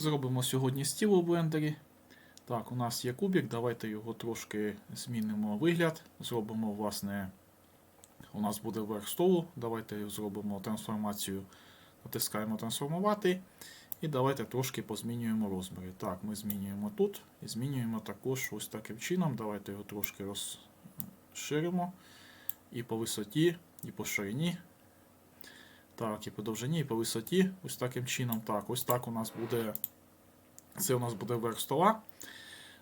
Зробимо сьогодні стіл у блендері. Так, у нас є кубик, давайте його трошки змінимо вигляд. Зробимо, власне, у нас буде верх столу. Давайте зробимо трансформацію, натискаємо трансформувати. І давайте трошки позмінюємо розміри. Так, ми змінюємо тут і змінюємо також ось таким чином. Давайте його трошки розширимо. І по висоті, і по ширині. Так, і по довжині, і по висоті. Ось таким чином. Так, ось так у нас буде. Це у нас буде верх стола.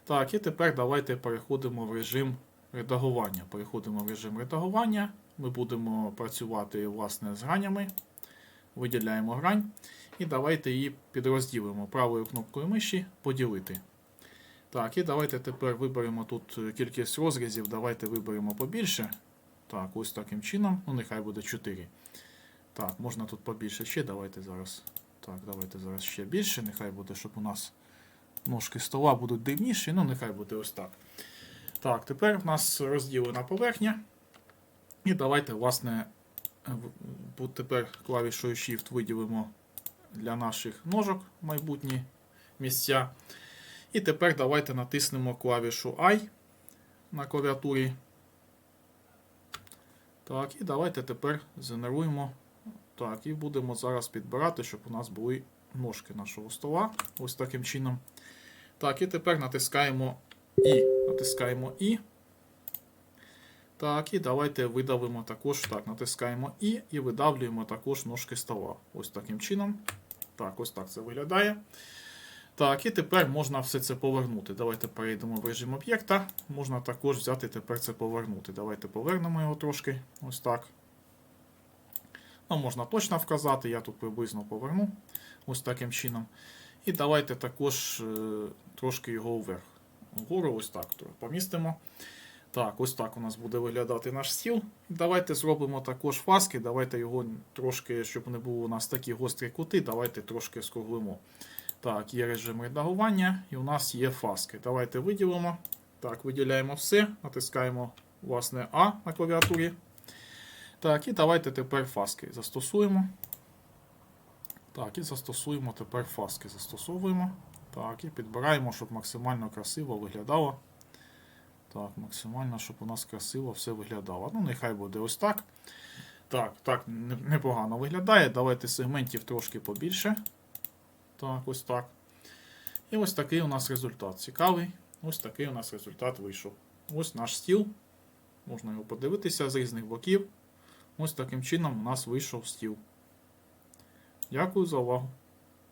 Так, і тепер давайте переходимо в режим редагування. Переходимо в режим редагування. Ми будемо працювати власне з гранями. Виділяємо грань. І давайте її підрозділимо правою кнопкою миші поділити. Так, і давайте тепер виберемо тут кількість розрізів. Давайте виберемо побільше. Так, ось таким чином. Ну, нехай буде 4. Так, можна тут побільше ще. Давайте зараз. Так, давайте зараз ще більше. Нехай буде, щоб у нас ножки стола будуть дивніші. Ну, нехай буде ось так. Так, тепер в нас розділена поверхня. І давайте, власне, тепер клавішою Shift виділимо для наших ножок майбутні місця. І тепер давайте натиснемо клавішу I на клавіатурі. Так, і давайте тепер згенеруємо. Так, і будемо зараз підбирати, щоб у нас були ножки нашого стола. Ось таким чином. Так, і тепер натискаємо І. Натискаємо І. Так, і давайте видавимо також. Так, натискаємо І і видавлюємо також ножки стола. Ось таким чином. Так, ось так це виглядає. Так, і тепер можна все це повернути. Давайте перейдемо в режим об'єкта. Можна також взяти тепер це повернути. Давайте повернемо його трошки. Ось так. Ну, можна точно вказати, я тут приблизно поверну. Ось таким чином. І давайте також е, трошки його вверх. Вгору ось так помістимо. Так, ось так у нас буде виглядати наш стіл. Давайте зробимо також фаски. Давайте його трошки, щоб не було у нас такі гострі кути, давайте трошки скруглимо. Так, є режим редагування, і у нас є фаски. Давайте виділимо. Так, виділяємо все, натискаємо власне А на клавіатурі. Так, і давайте тепер фаски застосуємо. Так, і застосуємо тепер фаски. Застосовуємо. Так, і підбираємо, щоб максимально красиво виглядало. Так, максимально, щоб у нас красиво все виглядало. Ну, нехай буде ось так. Так, так, непогано виглядає. Давайте сегментів трошки побільше. Так, ось так. І ось такий у нас результат. Цікавий. Ось такий у нас результат вийшов. Ось наш стіл. Можна його подивитися з різних боків. Ось таким чином у нас вийшов стіл. Дякую за увагу.